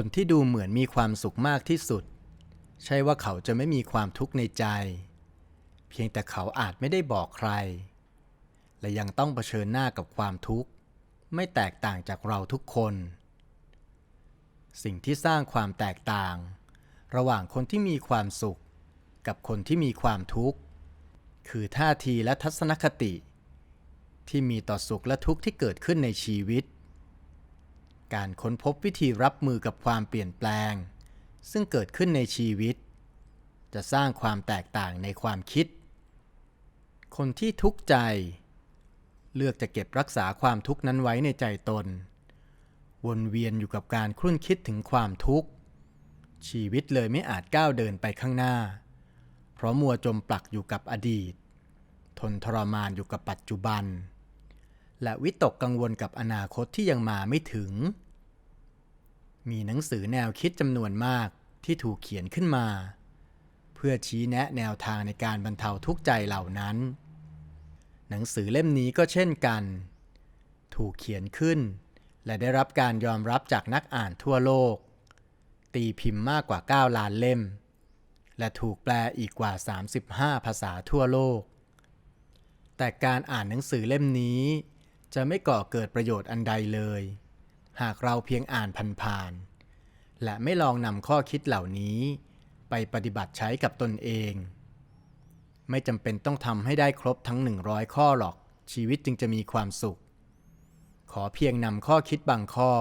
คนที่ดูเหมือนมีความสุขมากที่สุด ใช่ว่าเขาจะไม่มีความทุกข์ในใจ เพียงแต่เขาอาจไม่ได้บอกใคร และยังต้องเผชิญหน้ากับความทุกข์ ไม่แตกต่างจากเราทุกคน สิ่งที่สร้างความแตกต่าง ระหว่างคนที่มีความสุข กับคนที่มีความทุกข์ คือท่าทีและทัศนคติ ที่มีต่อสุขและทุกข์ที่เกิดขึ้นในชีวิต การค้นพบวิธีรับมือกับความเปลี่ยนแปลง ซึ่งเกิดขึ้นในชีวิต จะสร้างความแตกต่างในความคิด คนที่ทุกข์ใจ เลือกจะเก็บรักษาความทุกข์นั้นไว้ในใจตน วนเวียนอยู่กับการครุ่นคิดถึงความทุกข์ ชีวิตเลยไม่อาจก้าวเดินไปข้างหน้า เพราะมัวจมปลักอยู่กับอดีต ทนทรมานอยู่กับปัจจุบัน และวิตกกังวลกับอนาคตที่ยังมาไม่ถึง มีหนังสือแนวคิดจำนวนมากที่ถูกเขียนขึ้นมา เพื่อชี้แนะแนวทางในการบรรเทาทุกข์ใจเหล่านั้น หนังสือเล่มนี้ก็เช่นกัน ถูกเขียนขึ้น และได้รับการยอมรับจากนักอ่านทั่วโลก ตีพิมพ์มากกว่า 9 ล้านเล่ม และถูกแปลอีกกว่า 35 ภาษาทั่วโลก แต่การอ่านหนังสือเล่มนี้ จะไม่ก่อเกิดประโยชน์อันใดเลย หากเราเพียงอ่านผ่านๆและไม่ลองนำข้อคิดเหล่านี้ ไปปฏิบัติใช้กับตนเอง ไม่จำเป็นต้องทำให้ได้ครบทั้ง 100 ข้อหรอกชีวิตจึงจะมีความสุข ขอเพียงนำข้อคิดบางข้อ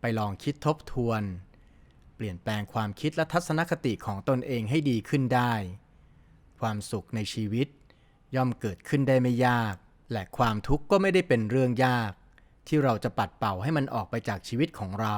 ไปลองคิดทบทวน เปลี่ยนแปลงความคิดและทัศนคติของตนเองให้ดีขึ้นได้ ความสุขในชีวิตย่อมเกิดขึ้นได้ไม่ยาก และความทุกข์ก็ไม่ได้เป็นเรื่องยาก ที่เราจะปัดเป่าให้มันออกไปจากชีวิตของเรา